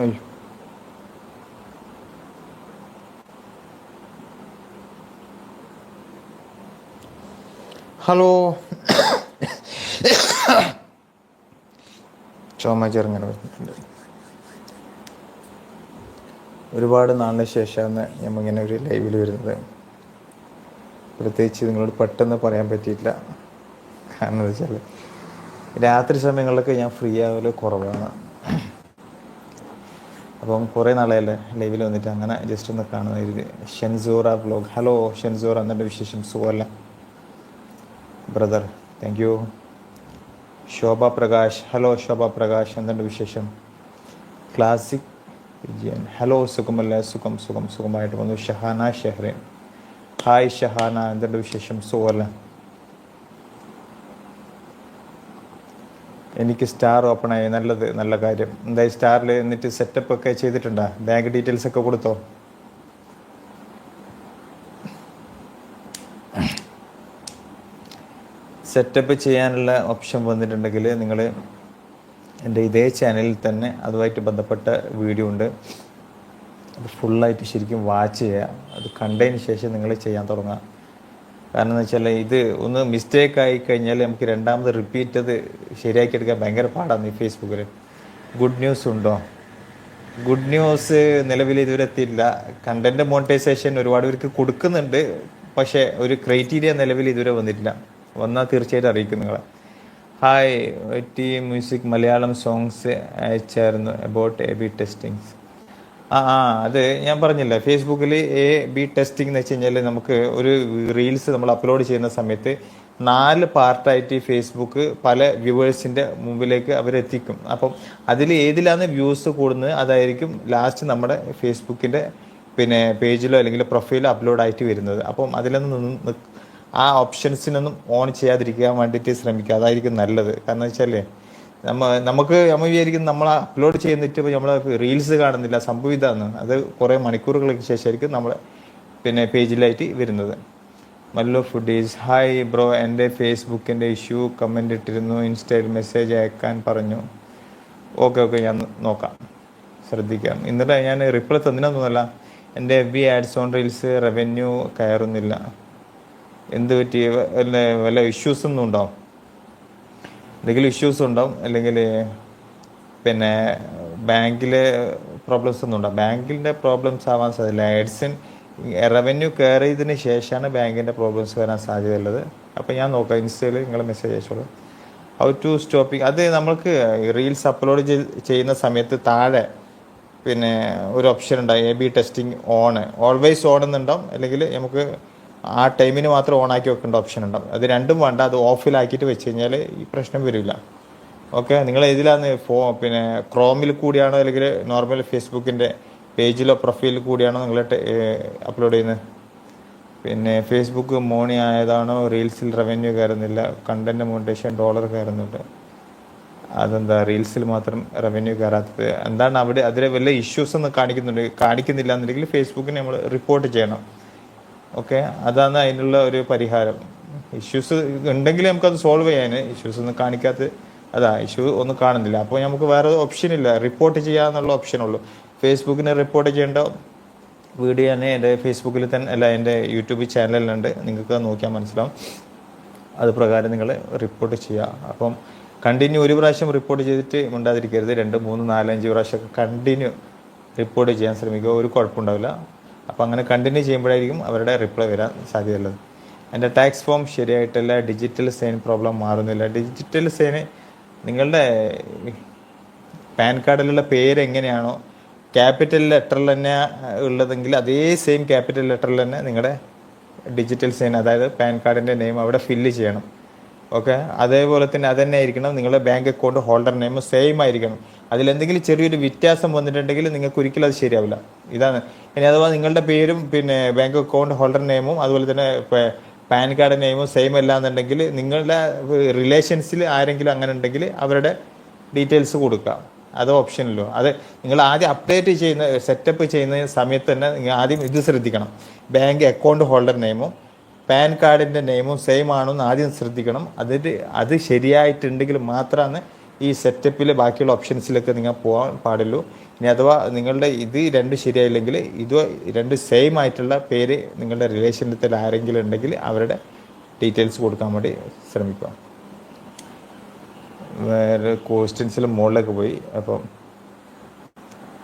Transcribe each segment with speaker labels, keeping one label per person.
Speaker 1: അയ്യോ ഹലോ ചുമ ചെറുങ്ങനെ വരുന്നുണ്ട് ഒരുപാട് നാളിന് ശേഷമാണ് നമ്മിങ്ങനെ ഒരു ലൈവിൽ വരുന്നത്. പ്രത്യേകിച്ച് നിങ്ങളോട് പെട്ടെന്ന് പറയാൻ പറ്റിയിട്ടില്ല. കാരണം എന്താ വെച്ചാൽ രാത്രി സമയങ്ങളിലൊക്കെ ഞാൻ ഫ്രീ ആവൽ കുറവാണ്. അപ്പം കുറേ നാളെയല്ലേ ലൈവിൽ വന്നിട്ട് അങ്ങനെ ജസ്റ്റ് ഒന്ന് കാണുന്ന ഒരു ഷെൻസോറ ബ്ലോഗ് ഹലോ ഷെൻസോറ. എന്നിട്ട് വിശേഷം? സുഖമല്ല? Brother thank you Shobha Prakash. Hello Shobha Prakash. എന്തുണ്ട് വിശേഷം? ക്ലാസിക് വിജയൻ ഹലോ സുഖമല്ല? സുഖം സുഖം സുഖമായിട്ട് വന്നു ഷഹാന ഷെഹ്റിൻ. ഹായ് ഷഹാന എന്തുണ്ട് വിശേഷം? സുഖമല്ല എനിക്ക് സ്റ്റാർ ഓപ്പൺ ആയി നല്ലത് നല്ല കാര്യം. എന്തായി സ്റ്റാറിൽ എന്നിട്ട് സെറ്റപ്പ് ഒക്കെ ചെയ്തിട്ടുണ്ടോ? ബാങ്ക് ഡീറ്റെയിൽസ് ഒക്കെ കൊടുത്തോ? സെറ്റപ്പ് ചെയ്യാനുള്ള ഓപ്ഷൻ വന്നിട്ടുണ്ടെങ്കിൽ നിങ്ങൾ എന്റെ ഇതേ ചാനലിൽ തന്നെ അതുമായിട്ട് ബന്ധപ്പെട്ട വീഡിയോ ഉണ്ട്. അത് ഫുള്ളായിട്ട് ശരിക്കും വാച്ച് ചെയ്യുക. അത് കണ്ടതിന് ശേഷം നിങ്ങൾ ചെയ്യാൻ തുടങ്ങുക. കാരണം എന്ന് വെച്ചാൽ ഇത് ഒന്ന് മിസ്റ്റേക്ക് ആയി കഴിഞ്ഞാൽ നമുക്ക് രണ്ടാമത് റിപ്പീറ്റ് അത് ശരിയാക്കി എടുക്കാൻ ഭയങ്കര പാടാണ് ഈ ഫേസ്ബുക്കിൽ ഗുഡ് ന്യൂസ് ഉണ്ടോ? ഗുഡ് ന്യൂസ് നിലവിൽ ഇതുവരെ എത്തിയില്ല കണ്ടന്റ് മോണിറ്റൈസേഷൻ ഒരുപാട് പേർക്ക് കൊടുക്കുന്നുണ്ട്. പക്ഷേ ഒരു ക്രൈറ്റീരിയ നിലവിൽ ഇതുവരെ വന്നിട്ടില്ല. വന്നാൽ തീർച്ചയായിട്ടും അറിയിക്കും നിങ്ങളെ. Hi T music Malayalam songs അയച്ചായിരുന്നു about A B testings ആ ആ അത് ഞാൻ പറഞ്ഞില്ല ഫേസ്ബുക്കിൽ എ ബി ടെസ്റ്റിംഗ് എന്ന് വെച്ച് കഴിഞ്ഞാൽ നമുക്ക് ഒരു റീൽസ് നമ്മൾ അപ്ലോഡ് ചെയ്യുന്ന സമയത്ത് നാല് പാർട്ടായിട്ട് ഈ ഫേസ്ബുക്ക് പല വ്യൂവേഴ്സിന്റെ മുമ്പിലേക്ക് അവരെത്തിക്കും. അപ്പം അതിൽ ഏതിലാണ് വ്യൂസ് കൂടുന്നത് അതായിരിക്കും ലാസ്റ്റ് നമ്മുടെ ഫേസ്ബുക്കിന്റെ പിന്നെ പേജിലോ അല്ലെങ്കിൽ പ്രൊഫൈലോ അപ്ലോഡ് ആയിട്ട് വരുന്നത്. അപ്പം അതിലൊന്നും ആ ഓപ്ഷൻസിനൊന്നും ഓൺ ചെയ്യാതിരിക്കാൻ വേണ്ടിയിട്ട് ശ്രമിക്കുക. അതായിരിക്കും നല്ലത്. കാരണം വെച്ചാൽ നമ്മ നമുക്ക് നമ്മൾ വിചാരിക്കും നമ്മൾ അപ്ലോഡ് ചെയ്യുന്നിട്ട് നമ്മൾ റീൽസ് കാണുന്നില്ല സംഭവം ഇതാണ് അത് കുറേ മണിക്കൂറുകൾക്ക് ശേഷമായിരിക്കും നമ്മൾ പിന്നെ പേജിലായിട്ട് വരുന്നത്. മല്ലു ഈസ് ഹായ് ബ്രോ എന്റെ ഫേസ്ബുക്കിന്റെ ഇഷ്യൂ കമന്റ് ഇട്ടിരുന്നു. ഇൻസ്റ്റയിൽ മെസ്സേജ് അയക്കാൻ പറഞ്ഞു. ഓക്കെ ഓക്കെ ഞാൻ നോക്കാം. ശ്രദ്ധിക്കാം. ഇന്നലെ ഞാൻ റിപ്ലൈ തന്നിനൊന്നുമല്ല എന്റെ F B ads on reels revenue കയറുന്നില്ല. എന്ത് പറ്റി? വല്ല വല്ല ഇഷ്യൂസ് ഒന്നും ഉണ്ടാവും എന്തെങ്കിലും ഇഷ്യൂസ് ഉണ്ടാവും അല്ലെങ്കിൽ പിന്നെ ബാങ്കിലെ പ്രോബ്ലംസ് ഒന്നും ഉണ്ടാവും. ബാങ്കിന്റെ പ്രോബ്ലംസ് ആവാൻ സാധ്യത ആഡ്സിൻ റവന്യൂ കയറിയതിന് ശേഷമാണ് ബാങ്കിന്റെ പ്രോബ്ലംസ് വരാൻ സാധ്യതയുള്ളത്. അപ്പോൾ ഞാൻ നോക്കാം ഇൻസ്റ്റയിൽ നിങ്ങൾ മെസ്സേജ് അയച്ചോളൂ. ഹൗ ടു സ്റ്റോപ്പിംഗ് അത് നമ്മൾക്ക് റീൽസ് അപ്ലോഡ് ചെയ്യുന്ന സമയത്ത് താഴെ പിന്നെ ഒരു ഓപ്ഷൻ ഉണ്ടാവും A B testing on always on എന്നുണ്ടാവും. അല്ലെങ്കിൽ നമുക്ക് ആ ടൈമിന് മാത്രം ഓൺ ആക്കി വെക്കേണ്ട ഓപ്ഷൻ ഉണ്ടാവും അത് രണ്ടും വേണ്ട അത് ഓഫിലാക്കിയിട്ട് വെച്ച് കഴിഞ്ഞാൽ ഈ പ്രശ്നം വരില്ല. ഓക്കെ നിങ്ങൾ ഏതിലാണ് ഫോ പിന്നെ ക്രോമിൽ കൂടിയാണോ അല്ലെങ്കിൽ നോർമൽ ഫേസ്ബുക്കിന്റെ പേജിലോ പ്രൊഫൈലിൽ കൂടിയാണോ നിങ്ങൾ അപ്ലോഡ് ചെയ്യുന്നത്? പിന്നെ ഫേസ്ബുക്ക് മോണി ആയതാണോ? റീൽസിൽ റവന്യൂ കയറുന്നില്ല. കണ്ടന്റ് മോണിറ്റേഷൻ ഡോളർ കയറുന്നുണ്ട്. അതെന്താ? റീൽസിൽ മാത്രം റവന്യൂ കയറാത്തത്. എന്താണ് അവിടെ അതിലെ വല്ല ഇഷ്യൂസ് ഒന്നും കാണിക്കുന്നുണ്ട് കാണിക്കുന്നില്ല എന്നുണ്ടെങ്കിൽ ഫേസ്ബുക്കിന് നമ്മൾ റിപ്പോർട്ട് ചെയ്യണം. ഓക്കെ? അതാണ് അതിനുള്ള ഒരു പരിഹാരം. ഇഷ്യൂസ് ഉണ്ടെങ്കിൽ നമുക്കത് സോൾവ് ചെയ്യാൻ ഇഷ്യൂസ് ഒന്നും കാണിക്കാത്ത അതാ ഇഷ്യൂ ഒന്നും കാണുന്നില്ല. അപ്പോൾ നമുക്ക് വേറെ ഓപ്ഷൻ ഇല്ല. റിപ്പോർട്ട് ചെയ്യാന്നുള്ള ഓപ്ഷൻ ഉള്ളൂ. ഫേസ്ബുക്കിന് റിപ്പോർട്ട് ചെയ്യേണ്ട വീഡിയോ തന്നെ എന്റെ ഫേസ്ബുക്കിൽ തന്നെ അല്ല എന്റെ യൂട്യൂബ് ചാനലിലുണ്ട്. നിങ്ങൾക്ക് നോക്കിയാൽ മനസ്സിലാവും. അത് പ്രകാരം നിങ്ങൾ റിപ്പോർട്ട് ചെയ്യുക. അപ്പം കണ്ടിന്യൂ ഒരു പ്രാവശ്യം റിപ്പോർട്ട് ചെയ്തിട്ട് മിണ്ടാതിരിക്കരുത്. രണ്ട് മൂന്ന് നാലഞ്ച് പ്രാവശ്യമൊക്കെ കണ്ടിന്യൂ റിപ്പോർട്ട് ചെയ്യാൻ ശ്രമിക്കുക. ഒരു കുഴപ്പമുണ്ടാവില്ല. അപ്പോൾ അങ്ങനെ കണ്ടിന്യൂ ചെയ്യുമ്പോഴായിരിക്കും അവരുടെ റിപ്ലൈ വരാൻ സാധ്യതയുള്ളത്. എന്റെ ടാക്സ് ഫോം ശരിയായിട്ടില്ല ഡിജിറ്റൽ സൈൻ പ്രോബ്ലം മാറുന്നില്ല. ഡിജിറ്റൽ സൈന് നിങ്ങളുടെ പാൻ കാർഡിലുള്ള പേര് എങ്ങനെയാണോ ക്യാപിറ്റൽ ലെറ്ററിൽ തന്നെ ഉള്ളതെങ്കിൽ അതേ സെയിം ക്യാപിറ്റൽ ലെറ്ററിൽ തന്നെ നിങ്ങളുടെ ഡിജിറ്റൽ സൈൻ അതായത് പാൻ കാർഡിന്റെ നെയിം അവിടെ ഫില്ല് ചെയ്യണം. ഓക്കെ അതേപോലെ തന്നെ അതന്നെ ആയിരിക്കണം. നിങ്ങളുടെ bank account holder name same ആയിരിക്കണം. അതിലെന്തെങ്കിലും ചെറിയൊരു വ്യത്യാസം വന്നിട്ടുണ്ടെങ്കിൽ നിങ്ങൾക്ക് ഒരിക്കലും അത് ശരിയാവില്ല. ഇതാണ്. ഇനി അഥവാ നിങ്ങളുടെ പേരും പിന്നെ ബാങ്ക് അക്കൗണ്ട് ഹോൾഡർ നെയിമും അതുപോലെ തന്നെ പാൻ കാർഡ് നെയിമും സെയിം അല്ല എന്നുണ്ടെങ്കിൽ നിങ്ങളുടെ റിലേഷൻസിൽ ആരെങ്കിലും അങ്ങനെ ഉണ്ടെങ്കിൽ അവരുടെ ഡീറ്റെയിൽസ് കൊടുക്കുക അത് ഓപ്ഷനല്ലോ അത് നിങ്ങൾ ആദ്യം അപ്ഡേറ്റ് ചെയ്യുന്ന സെറ്റപ്പ് ചെയ്യുന്ന സമയത്ത് തന്നെ നിങ്ങൾ ആദ്യം ഇത് ശ്രദ്ധിക്കണം. ബാങ്ക് അക്കൗണ്ട് ഹോൾഡർ നെയിമും പാൻ കാർഡിന്റെ നെയിമും സെയിം ആണോ എന്ന് ആദ്യം ശ്രദ്ധിക്കണം. അതിൽ അത് ശരിയായിട്ടുണ്ടെങ്കിൽ മാത്രമാണ് ഈ സെറ്റപ്പിൽ ബാക്കിയുള്ള ഓപ്ഷൻസിലൊക്കെ നിങ്ങൾ പോകാൻ പാടുള്ളൂ. ഇനി അഥവാ നിങ്ങളുടെ ഇത് രണ്ട് ശരിയായില്ലെങ്കിൽ ഇത് രണ്ട് സെയിം ആയിട്ടുള്ള പേര് നിങ്ങളുടെ റിലേഷനത്തിൽ ആരെങ്കിലും ഉണ്ടെങ്കിൽ അവരുടെ ഡീറ്റെയിൽസ് കൊടുക്കാൻ വേണ്ടി ശ്രമിക്കുക. വേറെ ക്വസ്റ്റ്യൻസിൽ മുകളിലൊക്കെ പോയി. അപ്പം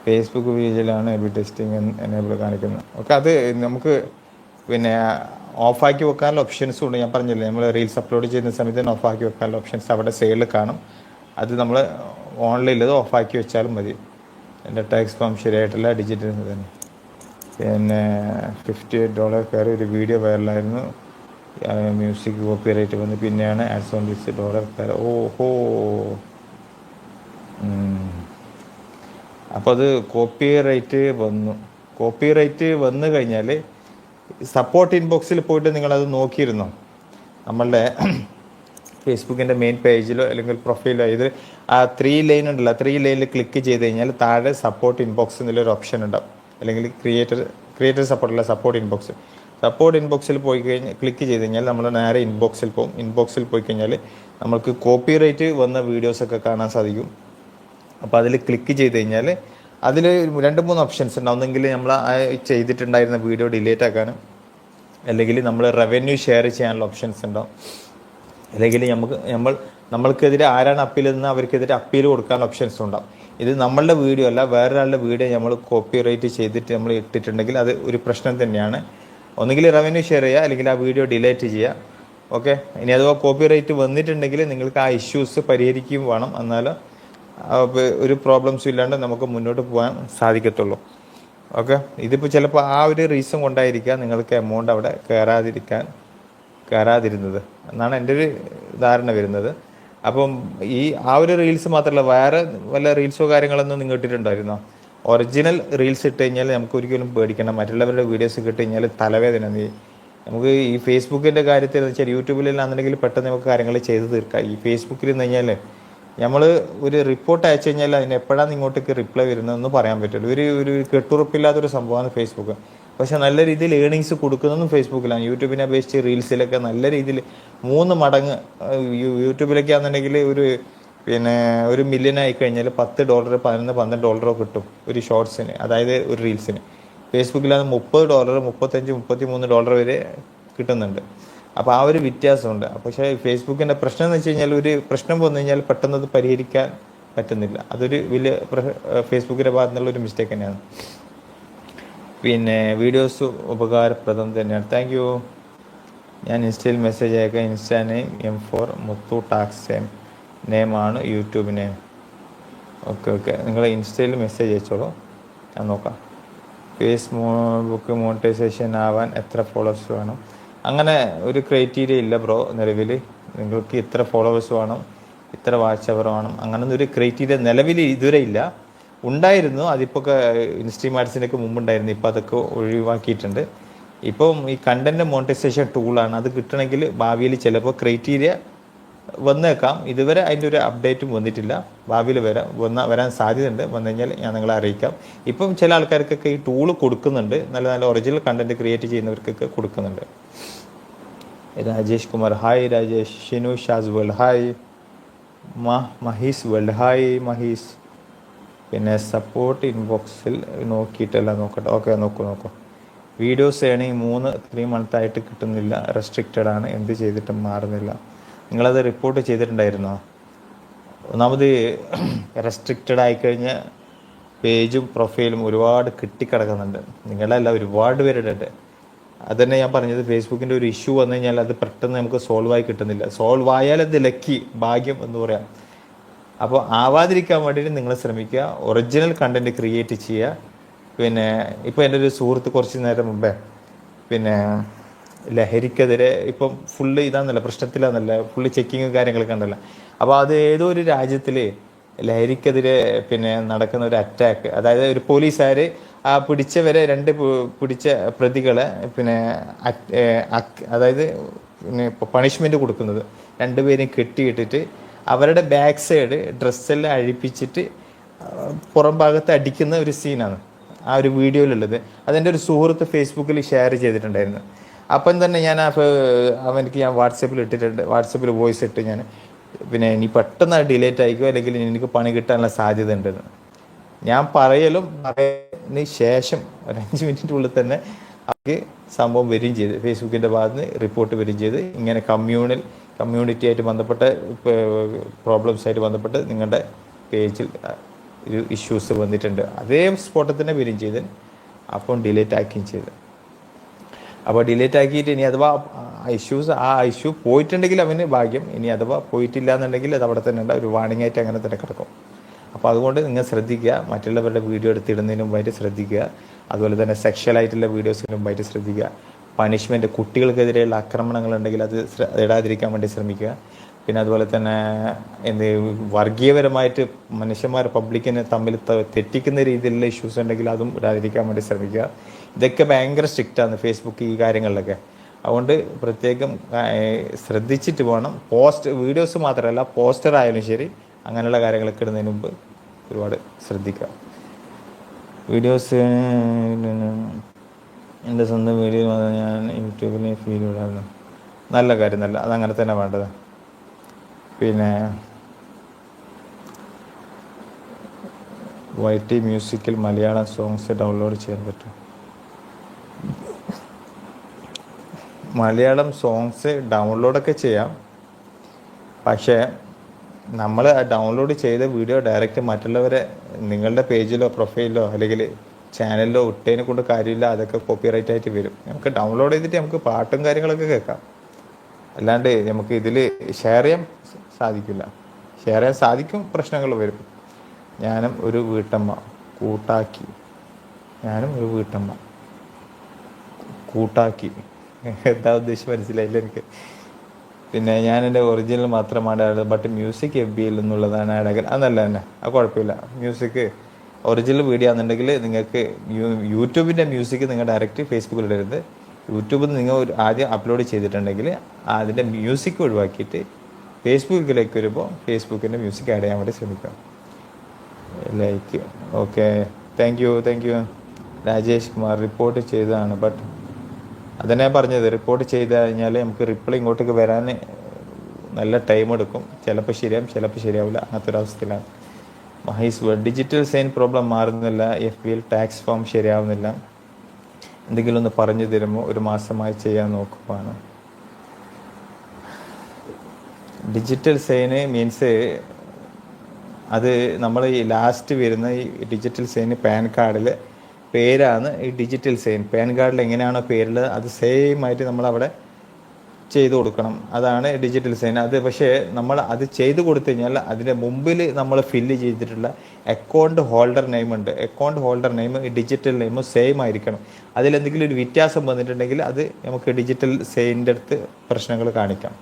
Speaker 1: ഫേസ്ബുക്ക് പേജിലാണ് എബി ടെസ്റ്റിംഗ് എനേബിൾ കാണിക്കുന്നത്. ഓക്കെ അത് നമുക്ക് പിന്നെ ഓഫാക്കി വെക്കാനുള്ള ഓപ്ഷൻസും ഉണ്ട്. ഞാൻ പറഞ്ഞില്ലേ നമ്മൾ റീൽസ് അപ്ലോഡ് ചെയ്യുന്ന സമയത്ത് തന്നെ ഓഫാക്കി വെക്കാനുള്ള ഓപ്ഷൻസ് അവിടെ സെയിൽ കാണും. അത് നമ്മൾ ഓൺലൈനിൽ ഓഫാക്കി വെച്ചാലും മതി. എന്റെ ടാക്സ് ഫോം ശരിയായിട്ടില്ല ഡിജിറ്റൽ തന്നെ. പിന്നെ ഫിഫ്റ്റി എയ്റ്റ് ഡോളർ കയറി ഒരു വീഡിയോ വൈറലായിരുന്നു മ്യൂസിക് കോപ്പി റേറ്റ് വന്ന് പിന്നെയാണ് ആഡ്സ് ഓൺ ഡോളർ കയറി. ഓഹോ! അപ്പോൾ അത് കോപ്പി റേറ്റ് വന്നു. കോപ്പി റേറ്റ് വന്നു കഴിഞ്ഞാൽ സപ്പോർട്ട് ഇൻബോക്സിൽ പോയിട്ട് നിങ്ങളത് നോക്കിയിരുന്നോ? നമ്മളുടെ ഫേസ്ബുക്കിന്റെ മെയിൻ പേജിലോ അല്ലെങ്കിൽ പ്രൊഫൈലോ ഇത് ആ ത്രീ ലൈൻ ഉണ്ടല്ലോ ത്രീ ലൈനിൽ ക്ലിക്ക് ചെയ്ത് കഴിഞ്ഞാൽ താഴെ സപ്പോർട്ട് ഇൻബോക്സ് എന്നുള്ളൊരു ഓപ്ഷൻ ഉണ്ടാവും. അല്ലെങ്കിൽ ക്രിയേറ്റർ ക്രിയേറ്റർ സപ്പോർട്ട് അല്ല സപ്പോർട്ട് ഇൻബോക്സ് സപ്പോർട്ട് ഇൻബോക്സിൽ പോയി കഴിഞ്ഞാൽ ക്ലിക്ക് ചെയ്ത് കഴിഞ്ഞാൽ നമ്മൾ നേരെ ഇൻബോക്സിൽ പോകും. ഇൻബോക്സിൽ പോയി കഴിഞ്ഞാൽ നമുക്ക് കോപ്പി റേറ്റ് വന്ന വീഡിയോസൊക്കെ കാണാൻ സാധിക്കും. അപ്പോൾ അതിൽ ക്ലിക്ക് ചെയ്ത് കഴിഞ്ഞാൽ അതിൽ രണ്ട് മൂന്ന് ഓപ്ഷൻസ് ഉണ്ടാവും ഒന്നെങ്കിൽ നമ്മൾ ചെയ്തിട്ടുണ്ടായിരുന്ന വീഡിയോ ഡിലീറ്റ് ആക്കാനും അല്ലെങ്കിൽ നമ്മൾ റവന്യൂ ഷെയർ ചെയ്യാനുള്ള ഓപ്ഷൻസ് ഉണ്ടാവും. അല്ലെങ്കിൽ നമുക്ക് നമ്മൾ നമ്മൾക്കെതിരെ ആരാണ് അപ്പീൽ എന്ന് അവർക്കെതിരെ അപ്പീൽ കൊടുക്കാൻ ഓപ്ഷൻസ് ഉണ്ടാവും. ഇത് നമ്മളുടെ വീഡിയോ അല്ല വേറൊരാളുടെ വീഡിയോ നമ്മൾ കോപ്പി റൈറ്റ് ചെയ്തിട്ട് നമ്മൾ ഇട്ടിട്ടുണ്ടെങ്കിൽ അത് ഒരു പ്രശ്നം തന്നെയാണ്. ഒന്നുകിൽ റവന്യൂ ഷെയർ ചെയ്യുക അല്ലെങ്കിൽ ആ വീഡിയോ ഡിലീറ്റ് ചെയ്യുക. ഓക്കെ ഇനി അഥവാ കോപ്പി റൈറ്റ് വന്നിട്ടുണ്ടെങ്കിൽ നിങ്ങൾക്ക് ആ ഇഷ്യൂസ് പരിഹരിക്കുകയും വേണം. എന്നാൽ ഒരു പ്രോബ്ലംസും ഇല്ലാണ്ട് നമുക്ക് മുന്നോട്ട് പോകാൻ സാധിക്കത്തുള്ളൂ. ഓക്കെ ഇതിപ്പോൾ ചിലപ്പോൾ ആ ഒരു റീസൺ കൊണ്ടായിരിക്കാം നിങ്ങൾക്ക് എമൗണ്ട് അവിടെ കയറാതിരിക്കാൻ കയറാതിരുന്നത്. എന്നാണ് എന്റെ ഒരു ധാരണ വരുന്നത്. അപ്പം ഈ ആ ഒരു റീൽസ് മാത്രമല്ല വേറെ വല്ല റീൽസോ കാര്യങ്ങളൊന്നും നിങ്ങൾ ഇട്ടിട്ടുണ്ടായിരുന്നോ? ഒറിജിനൽ റീൽസ് ഇട്ട് കഴിഞ്ഞാൽ നമുക്ക് ഒരിക്കലും പേടിക്കണം മറ്റുള്ളവരുടെ വീഡിയോസ് ഇട്ട് കഴിഞ്ഞാൽ തലവേദന. നീ നമുക്ക് ഈ ഫേസ്ബുക്കിന്റെ കാര്യത്തിൽ എന്ന് വെച്ചാൽ യൂട്യൂബിലാണെന്നുണ്ടെങ്കിൽ പെട്ടെന്ന് നമുക്ക് കാര്യങ്ങൾ ചെയ്ത് തീർക്കാം. ഈ ഫേസ്ബുക്കിൽ നിന്ന് കഴിഞ്ഞാൽ നമ്മൾ ഒരു റിപ്പോർട്ട് അയച്ചു കഴിഞ്ഞാൽ അതിന് എപ്പോഴാണ് ഇങ്ങോട്ടേക്ക് റിപ്ലൈ വരുന്നതെന്ന് പറയാൻ പറ്റുള്ളൂ. ഒരു ഒരു കെട്ടുറപ്പില്ലാത്തൊരു സംഭവമാണ് ഫേസ്ബുക്ക് പക്ഷെ നല്ല രീതിയിൽ ഏണിങ്സ് കൊടുക്കുന്നതും ഫേസ്ബുക്കിലാണ് യൂട്യൂബിനെ അപേക്ഷിച്ച് റീൽസിലൊക്കെ നല്ല രീതിയിൽ മൂന്ന് മടങ്ങ് യൂട്യൂബിലൊക്കെ ആണെന്നുണ്ടെങ്കിൽ ഒരു പിന്നെ ഒരു മില്യൺ ആയി കഴിഞ്ഞാൽ പത്ത് ഡോളർ പതിനൊന്ന് പന്ത്രണ്ട് ഡോളറോ കിട്ടും ഒരു ഷോർട്സിന് അതായത് ഒരു റീൽസിന് ഫേസ്ബുക്കിലാണ് മുപ്പത് ഡോളർ മുപ്പത്തഞ്ച് മുപ്പത്തി മൂന്ന് ഡോളർ വരെ കിട്ടുന്നുണ്ട്. അപ്പോൾ ആ ഒരു വ്യത്യാസമുണ്ട്. പക്ഷേ ഫേസ്ബുക്കിന്റെ പ്രശ്നം എന്ന് വെച്ച് കഴിഞ്ഞാൽ ഒരു പ്രശ്നം വന്നു കഴിഞ്ഞാൽ പെട്ടെന്ന് അത് പരിഹരിക്കാൻ പറ്റുന്നില്ല. അതൊരു വലിയ ഫേസ്ബുക്കിന്റെ ഭാഗത്തുനിന്നുള്ള ഒരു മിസ്റ്റേക്ക് തന്നെയാണ്. പിന്നെ വീഡിയോസ് ഉപകാരപ്രദം തന്നെയാണ്. താങ്ക് യു ഞാൻ ഇൻസ്റ്റയിൽ മെസ്സേജ് അയക്കാം. Insta name M four Muthu tax നെയിമാണ് YouTube name. Okay okay നിങ്ങൾ ഇൻസ്റ്റയിൽ മെസ്സേജ് അയച്ചോളൂ. ഞാൻ നോക്കാം. ഫേസ് ബുക്ക് മോണിറ്റൈസേഷൻ ആവാൻ എത്ര ഫോളോവേഴ്സ് വേണം? അങ്ങനെ ഒരു ക്രൈറ്റീരിയ ഇല്ല ബ്രോ നിലവിൽ നിങ്ങൾക്ക് ഇത്ര ഫോളോവേഴ്സ് വേണം ഇത്ര വാച്ച് അവർ വേണം. അങ്ങനൊന്നും ഒരു ക്രൈറ്റീരിയ നിലവിൽ ഇതുവരെ ഇല്ല. ഉണ്ടായിരുന്നു. അതിപ്പോൾ ഇൻസ്ട്രീമാർട്സിന്റെ ഒക്കെ മുമ്പുണ്ടായിരുന്നു. ഇപ്പോൾ അതൊക്കെ ഒഴിവാക്കിയിട്ടുണ്ട്. ഇപ്പം ഈ കണ്ടന്റ് മോണിറ്റൈസേഷൻ ടൂളാണ് അത് കിട്ടണമെങ്കിൽ ഭാവിയിൽ ചിലപ്പോൾ ക്രൈറ്റീരിയ വന്നേക്കാം. ഇതുവരെ അതിന്റെ ഒരു അപ്ഡേറ്റും വന്നിട്ടില്ല. ഭാവിയിൽ വരാം വന്ന വരാൻ സാധ്യതയുണ്ട്. വന്നു കഴിഞ്ഞാൽ ഞാൻ നിങ്ങളെ അറിയിക്കാം. ഇപ്പം ചില ആൾക്കാർക്കൊക്കെ ഈ ടൂൾ കൊടുക്കുന്നുണ്ട്. നല്ല നല്ല ഒറിജിനൽ കണ്ടന്റ് ക്രിയേറ്റ് ചെയ്യുന്നവർക്കൊക്കെ കൊടുക്കുന്നുണ്ട്. Rajesh Kumar hi Rajesh. Shinu Shaz world. Hi Mahi's world. Hi Mahi's പിന്നെ സപ്പോർട്ട് ഇൻബോക്സിൽ നോക്കിയിട്ടല്ല നോക്കട്ടെ. ഓക്കെ നോക്കൂ നോക്കൂ. വീഡിയോസ് ഏണിങ് മൂന്ന് ത്രീ മന്ത് ആയിട്ട് കിട്ടുന്നില്ല. റെസ്ട്രിക്റ്റഡ് ആണ്. എന്ത് ചെയ്തിട്ടും മാറുന്നില്ല. നിങ്ങളത് റിപ്പോർട്ട് ചെയ്തിട്ടുണ്ടായിരുന്നോ? ഒന്നാമത് റെസ്ട്രിക്റ്റഡ് ആയിക്കഴിഞ്ഞ പേജും പ്രൊഫൈലും ഒരുപാട് കിട്ടിക്കിടക്കുന്നുണ്ട്. നിങ്ങളല്ല ഒരുപാട് പേരുടെ ഉണ്ട് അത് തന്നെ ഞാൻ പറഞ്ഞത് ഫേസ്ബുക്കിന്റെ ഒരു ഇഷ്യൂ വന്നു കഴിഞ്ഞാൽ അത് പെട്ടെന്ന് നമുക്ക് സോൾവ് ആയി കിട്ടുന്നില്ല. സോൾവ് ആയാൽ ലക്കി ഭാഗ്യം എന്ന് പറയാം. അപ്പോൾ ആവാതിരിക്കാൻ വേണ്ടിയിട്ട് നിങ്ങൾ ശ്രമിക്കുക ഒറിജിനൽ കണ്ടന്റ് ക്രിയേറ്റ് ചെയ്യുക. പിന്നെ ഇപ്പോൾ എന്റെ ഒരു സുഹൃത്ത് കുറച്ച് നേരം മുമ്പേ പിന്നെ ലഹരിക്കെതിരെ ഇപ്പം ഫുള്ള് ഇതാന്നല്ല പ്രശ്നത്തിലാന്നല്ല ഫുള്ള് ചെക്കിങ് കാര്യങ്ങളൊക്കെ ഉണ്ടല്ലോ. അപ്പോൾ അത് ഏതോ ഒരു രാജ്യത്തിൽ ലഹരിക്കെതിരെ പിന്നെ നടക്കുന്ന ഒരു അറ്റാക്ക് അതായത് ഒരു പോലീസുകാർ ആ പിടിച്ചവരെ രണ്ട് പിടിച്ച പ്രതികളെ പിന്നെ അതായത് പിന്നെ പണിഷ്മെന്റ് കൊടുക്കുന്നത്. രണ്ടുപേരെയും കെട്ടിയിട്ടിട്ട് അവരുടെ ബാക്ക് സൈഡ് ഡ്രസ്സെല്ലാം അഴിപ്പിച്ചിട്ട് പുറം ഭാഗത്ത് അടിക്കുന്ന ഒരു സീനാണ് ആ ഒരു വീഡിയോയിലുള്ളത്. അതെന്റെ ഒരു സുഹൃത്ത് ഫേസ്ബുക്കിൽ ഷെയർ ചെയ്തിട്ടുണ്ടായിരുന്നു. അപ്പം തന്നെ ഞാൻ അവനക്ക് ഞാൻ വാട്സപ്പിൽ ഇട്ടിട്ടുണ്ട്. വാട്സപ്പിൽ വോയിസ് ഇട്ട് ഞാൻ പിന്നെ ഇനി പെട്ടെന്ന് ഡിലേറ്റ് ആയിക്കോ? അല്ലെങ്കിൽ എനിക്ക് പണി കിട്ടാനുള്ള സാധ്യത ഉണ്ടെന്ന്. ഞാൻ പറയലും പറയുന്നതിന് ശേഷം ഒരു അഞ്ച് മിനിറ്റിനുള്ളിൽ തന്നെ അവർക്ക് സംഭവം വരികയും ചെയ്ത്. ഫേസ്ബുക്കിന്റെ ഭാഗത്ത് നിന്ന് റിപ്പോർട്ട് വരികയും ചെയ്ത്. ഇങ്ങനെ കമ്മ്യൂണൽ കമ്മ്യൂണിറ്റി ആയിട്ട് ബന്ധപ്പെട്ട പ്രോബ്ലംസ് ആയിട്ട് ബന്ധപ്പെട്ട് നിങ്ങളുടെ പേജിൽ ഒരു ഇഷ്യൂസ് വന്നിട്ടുണ്ട്. അതേ സ്പോട്ടിൽ തന്നെ വരികയും ചെയ്ത് അപ്പം ഡിലേറ്റ് ആക്കുകയും ചെയ്ത് അപ്പോൾ ഡിലേറ്റ് ആക്കിയിട്ട് ഇനി അഥവാ ഇഷ്യൂസ് ആ ഇഷ്യൂ പോയിട്ടുണ്ടെങ്കിൽ അവന് ഭാഗ്യം. ഇനി അഥവാ പോയിട്ടില്ല എന്നുണ്ടെങ്കിൽ അത് അവിടെ തന്നെ ഒരു വാണിംഗ് ആയിട്ട് അങ്ങനെ തന്നെ കിടക്കും. അപ്പോൾ അതുകൊണ്ട് നിങ്ങൾ ശ്രദ്ധിക്കുക. മറ്റുള്ളവരുടെ വീഡിയോ എടുത്തിടുന്നതിനും മുമ്പായിട്ട് ശ്രദ്ധിക്കുക. അതുപോലെ തന്നെ സെക്ഷൽ ആയിട്ടുള്ള വീഡിയോസിനും മുമ്പായിട്ട് ശ്രദ്ധിക്കുക. പണിഷ്മെന്റ് കുട്ടികൾക്കെതിരെയുള്ള ആക്രമണങ്ങൾ ഉണ്ടെങ്കിൽ അത് ഇടാതിരിക്കാൻ വേണ്ടി ശ്രമിക്കുക. പിന്നെ അതുപോലെ തന്നെ എന്ത് വർഗീയപരമായിട്ട് മനുഷ്യന്മാർ പബ്ലിക്കിനെ തമ്മിൽ തെറ്റിക്കുന്ന രീതിയിലുള്ള ഇഷ്യൂസ് ഉണ്ടെങ്കിൽ അതും ഇടാതിരിക്കാൻ വേണ്ടി ശ്രമിക്കുക. ഇതൊക്കെ ഭയങ്കര സ്ട്രിക്റ്റാണ് ഫേസ്ബുക്ക് ഈ കാര്യങ്ങളിലൊക്കെ. അതുകൊണ്ട് പ്രത്യേകം ശ്രദ്ധിച്ചിട്ട് വേണം പോസ്റ്റ് വീഡിയോസ് മാത്രമല്ല പോസ്റ്റർ ആയാലും ശരി അങ്ങനെയുള്ള കാര്യങ്ങളൊക്കെ ഇടുന്നതിന് മുമ്പ് ഒരുപാട് ശ്രദ്ധിക്കുക. വീഡിയോസ് എന്റെ സ്വന്തം വീഡിയോ ഞാൻ യൂട്യൂബിൽ ഫീൽ ഇടാറുണ്ട്. നല്ല കാര്യം നല്ല അതങ്ങനെ തന്നെ വേണ്ടത്. പിന്നെ വൈ ടി മ്യൂസിക്കിൽ മലയാളം സോങ്സ് ഡൗൺലോഡ് ചെയ്യാൻ പറ്റും. മലയാളം സോങ്സ് ഡൗൺലോഡൊക്കെ ചെയ്യാം. പക്ഷേ നമ്മൾ ഡൗൺലോഡ് ചെയ്ത വീഡിയോ ഡയറക്റ്റ് മറ്റുള്ളവരെ നിങ്ങളുടെ പേജിലോ പ്രൊഫൈലിലോ അല്ലെങ്കിൽ ചാനലിലോ ഇട്ടതിനെ കൊണ്ട് കാര്യമില്ല അതൊക്കെ കോപ്പിറൈറ്റ് ആയിട്ട് വരും. നമുക്ക് ഡൗൺലോഡ് ചെയ്തിട്ട് നമുക്ക് പാട്ടും കാര്യങ്ങളൊക്കെ കേൾക്കാം. അല്ലാണ്ട് നമുക്ക് ഇതിൽ ഷെയർ ചെയ്യാൻ സാധിക്കില്ല. ഷെയർ ചെയ്യാൻ സാധിക്കും പ്രശ്നങ്ങൾ വരും. ഞാനും ഒരു വീട്ടമ്മ കൂട്ടാക്കി. ഞാനും ഒരു വീട്ടമ്മ. കൂട്ടാക്കി. എന്താ ഉദ്ദേശം മനസ്സിലായില്ല എനിക്ക്. പിന്നെ ഞാൻ എന്റെ ഒറിജിനൽ മാത്രമാണ് ബട്ട് മ്യൂസിക് എഫ് ബിയിൽ എന്നുള്ളതാണ് അടകൻ അതല്ല തന്നെ അത് കുഴപ്പമില്ല. മ്യൂസിക് ഒറിജിനൽ വീഡിയോ ആണെന്നുണ്ടെങ്കിൽ നിങ്ങൾക്ക് യൂട്യൂബിന്റെ മ്യൂസിക് നിങ്ങൾ ഡയറക്റ്റ് ഫേസ്ബുക്കിൽ ഇടരുത്. യൂട്യൂബിൽ നിങ്ങൾ ആദ്യം അപ്ലോഡ് ചെയ്തിട്ടുണ്ടെങ്കിൽ അതിന്റെ മ്യൂസിക് ഒഴിവാക്കിയിട്ട് ഫേസ്ബുക്കിലേക്ക് വരുമ്പോൾ ഫേസ്ബുക്കിന്റെ മ്യൂസിക് ആഡ് ചെയ്യാൻ വേണ്ടി ശ്രമിക്കുക. Like okay thank you thank you Rajesh Kumar report ചെയ്തതാണ് ബട്ട് അതന്നെ പറഞ്ഞത്. റിപ്പോർട്ട് ചെയ്ത് കഴിഞ്ഞാൽ നമുക്ക് റിപ്ലൈ ഇങ്ങോട്ടേക്ക് വരാൻ നല്ല ടൈം എടുക്കും. ചിലപ്പോൾ ശരിയാവും ചിലപ്പോൾ ശരിയാവില്ല. അങ്ങനത്തെ ഒരു അവസ്ഥയിലാണ്. മഹേഷ് ഡിജിറ്റൽ സൈൻ പ്രോബ്ലം മാറുന്നില്ല എഫ് ബിയിൽ ടാക്സ് ഫോം ശരിയാവുന്നില്ല. എന്തെങ്കിലും ഒന്ന് പറഞ്ഞു തരുമോ? ഒരു മാസമായി ചെയ്യാൻ നോക്കുവാണ്. ഡിജിറ്റൽ സൈന് മീൻസ് അത് നമ്മൾ ഈ ലാസ്റ്റ് വരുന്ന ഈ ഡിജിറ്റൽ സൈന് പാൻ കാർഡിൽ പേരാണ് ഈ ഡിജിറ്റൽ സൈൻ പാൻ കാർഡിൽ എങ്ങനെയാണോ പേരുള്ളത് അത് സെയിം ആയിട്ട് നമ്മൾ അവിടെ ചെയ്തു കൊടുക്കണം. അതാണ് ഡിജിറ്റൽ സൈൻ അത് പക്ഷേ നമ്മൾ അത് ചെയ്തു കൊടുത്തു കഴിഞ്ഞാൽ അതിന്റെ മുമ്പിൽ നമ്മൾ ഫില്ല് ചെയ്തിട്ടുള്ള അക്കൗണ്ട് ഹോൾഡർ നെയിം ഉണ്ട്. Account holder name digital name same ആയിരിക്കണം. അതിലെന്തെങ്കിലും ഒരു വ്യത്യാസം വന്നിട്ടുണ്ടെങ്കിൽ അത് നമുക്ക് ഡിജിറ്റൽ സെയിന്റെ അടുത്ത് പ്രശ്നങ്ങൾ കാണിക്കാം.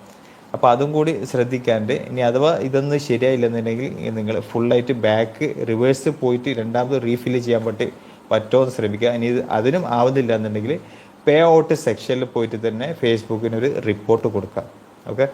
Speaker 1: അപ്പോൾ അതും കൂടി ശ്രദ്ധിക്കാണ്ട് ഇനി അഥവാ ഇതൊന്നും ശരിയായില്ലെന്നുണ്ടെങ്കിൽ നിങ്ങൾ ഫുള്ളായിട്ട് ബാക്ക് റിവേഴ്സ് പോയിട്ട് രണ്ടാമത് റീഫില്ല് ചെയ്യാൻ പറ്റി പറ്റുമോ എന്ന് ശ്രമിക്കുക. ഇനി അതിനും ആവുന്നില്ല എന്നുണ്ടെങ്കിൽ പേ ഔട്ട് സെക്ഷനിൽ പോയിട്ട് തന്നെ ഫേസ്ബുക്കിന് ഒരു റിപ്പോർട്ട് കൊടുക്കാം. ഓക്കെ